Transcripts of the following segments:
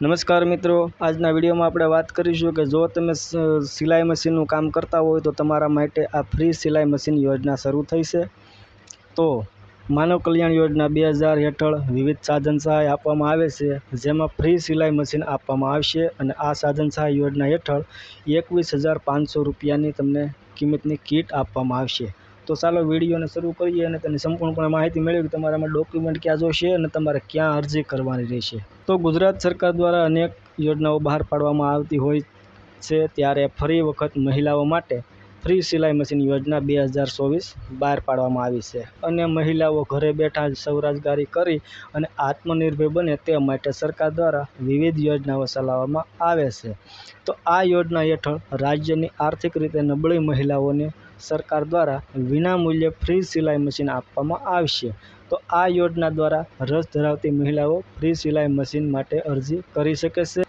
નમસ્કાર મિત્રો, આજના વિડીયોમાં આપણે વાત કરીશું કે જો તમે સિલાઈ મશીનનું કામ કરતા હોય તો તમારા માટે આ ફ્રી સિલાઈ મશીન યોજના શરૂ થઈ છે. તો માનવ કલ્યાણ યોજના બે હજાર હેઠળ વિવિધ સાધન સહાય આપવામાં આવે છે, જેમાં ફ્રી સિલાઈ મશીન આપવામાં આવશે અને આ સાધન સહાય યોજના હેઠળ એકવીસ હજાર પાંચસો રૂપિયાની તમને કિંમતની કીટ આપવામાં આવશે. તો ચાલો વિડીયોને શરૂ કરીએ અને તેની સંપૂર્ણપણે માહિતી મેળવી તમારામાં ડોક્યુમેન્ટ ક્યાં જોશે અને તમારે ક્યાં અરજી કરવાની રહેશે. તો ગુજરાત સરકાર દ્વારા અનેક યોજનાઓ બહાર પાડવામાં આવતી હોય છે. ત્યારે ફરી વખત મહિલાઓ માટે ફ્રી સિલાઈ મશીન યોજના બે હજાર ચોવીસ બહાર પાડવામાં આવી છે. અને મહિલાઓ ઘરે બેઠા જ સ્વરોજગારી કરી અને આત્મનિર્ભર બને તે માટે સરકાર દ્વારા વિવિધ યોજનાઓ ચલાવવામાં આવે છે. તો આ યોજના હેઠળ રાજ્યની આર્થિક રીતે નબળી મહિલાઓને સરકાર દ્વારા વિનામૂલ્યે ફ્રી સિલાઈ મશીન આપવામાં આવશે. તો આ યોજના દ્વારા રસ ધરાવતી મહિલાઓ ફ્રી સિલાઈ મશીન માટે અરજી કરી શકે છે.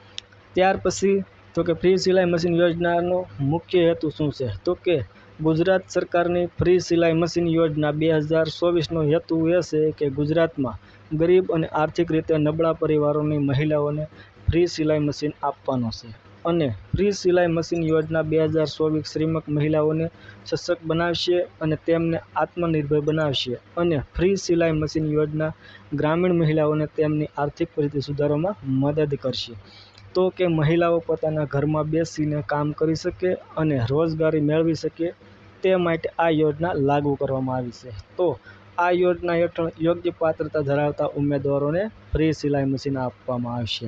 ત્યાર પછી તો કે ફ્રી સિલાઈ મશીન યોજનાનો મુખ્ય હેતુ શું છે? તો કે ગુજરાત સરકારની ફ્રી સિલાઈ મશીન યોજના બે હજાર ચોવીસનો હેતુ એ છે કે ગુજરાતમાં ગરીબ અને આર્થિક રીતે નબળા પરિવારોની મહિલાઓને ફ્રી સિલાઈ મશીન આપવાનો છે. અને ફ્રી સિલાઈ મશીન યોજના બે હજાર ચોવીસ શ્રીમક મહિલાઓને સશક્ત બનાવશે અને તેમને આત્મનિર્ભર બનાવશે. અને ફ્રી સિલાઈ મશીન યોજના ગ્રામીણ મહિલાઓને તેમની આર્થિક પરિસ્થિતિ સુધારવામાં મદદ કરશે. તો કે મહિલાઓ પોતાના ઘરમાં બેસીને કામ કરી શકે અને રોજગારી મેળવી શકે તે માટે આ યોજના લાગુ કરવામાં આવી છે. તો આ યોજના હેઠળ યોગ્ય પાત્રતા ધરાવતા ઉમેદવારોને ફ્રી સિલાઈ મશીન આપવામાં આવશે.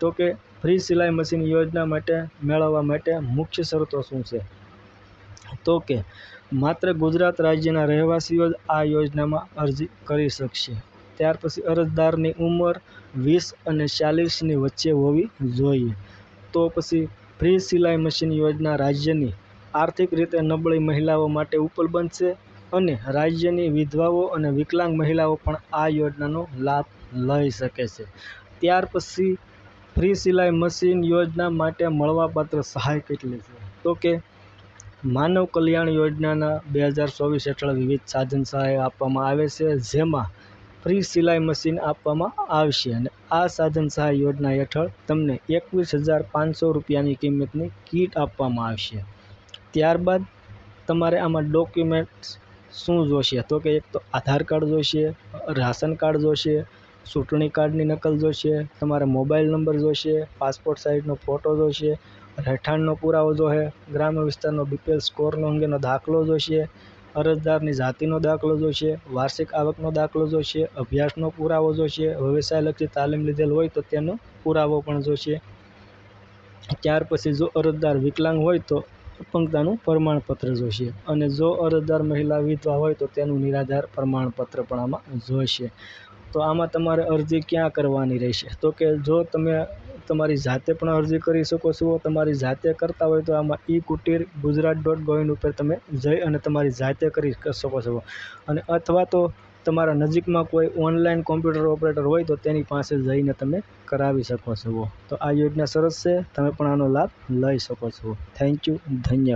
તો કે ફ્રી સિલાઈ મશીન યોજના માટે મેળવવા માટે મુખ્ય શરતો શું છે? તો કે માત્ર ગુજરાત રાજ્યના રહેવાસીઓ જ આ યોજનામાં અરજી કરી શકશે. ત્યાર પછી અરજદારની ઉંમર વીસ અને ચાલીસની વચ્ચે હોવી જોઈએ. તો પછી ફ્રી સિલાઈ મશીન યોજના રાજ્યની આર્થિક રીતે નબળી મહિલાઓ માટે ઉપલબ્ધ બનશે અને રાજ્યની વિધવાઓ અને વિકલાંગ મહિલાઓ પણ આ યોજનાનો લાભ લઈ શકે છે. ત્યાર પછી ફ્રી સિલાઈ મશીન યોજના માટે મળવાપાત્ર સહાય કેટલી છે? તો કે માનવ કલ્યાણ યોજનાના બે હજાર ચોવીસ હેઠળ વિવિધ સાધન સહાય આપવામાં આવે છે, જેમાં ફ્રી સિલાઈ મશીન આપવામાં આવશે અને આ સાધન સહાય યોજના હેઠળ તમને એકવીસ હજાર પાંચસો રૂપિયાની કિંમતની કીટ આપવામાં આવશે. ત્યારબાદ તમારે આમાં ડોક્યુમેન્ટ્સ શું જોશે? તો કે એક તો આધાર કાર્ડ જોઈશે રાશન કાર્ડ જોઈશે ચૂંટણી કાર્ડની નકલ જોઈશે તમારા મોબાઈલ નંબર જોઈશે પાસપોર્ટ સાઇઝનો ફોટો જોશે, રહેઠાણનો પુરાવો જોશે, ગ્રામ્ય વિસ્તારનો બીપીએલ સ્કોરનો અંગેનો દાખલો જોઈશે અરજદારની જાતિનો દાખલો જોઈશે વાર્ષિક આવકનો દાખલો જોઈશે અભ્યાસનો પુરાવો જોઈશે વ્યવસાયલક્ષી તાલીમ લીધેલ હોય તો તેનો પુરાવો પણ જોઈશે ત્યાર પછી જો અરજદાર વિકલાંગ હોય તો અપંગતાનું પ્રમાણપત્ર જોઈશે અને જો અરજદાર મહિલા વિધવા હોય તો તેનું નિરાધાર પ્રમાણપત્ર પણ આમાં જોઈશે તો આમાં તમારે અરજી ક્યાં કરવાની રહેશે? તો કે જો તમે તમારી જાતે પણ અરજી કરી શકો છો. તમારી જાતે કરતા હોય તો આમાં ઈ કુટીર ગુજરાત ડોટ ગોવિન ઉપર તમે જઈ અને તમારી જાતે કરી શકો છો. અને અથવા તો તમારા નજીકમાં કોઈ ઓનલાઈન કોમ્પ્યુટર ઓપરેટર હોય તો તેની પાસે જઈને તમે કરાવી શકો છો. તો આ યોજના સરસ છે. તમે પણ આનો લાભ લઈ શકો છો. થેન્ક યુ ધન્યવાદ.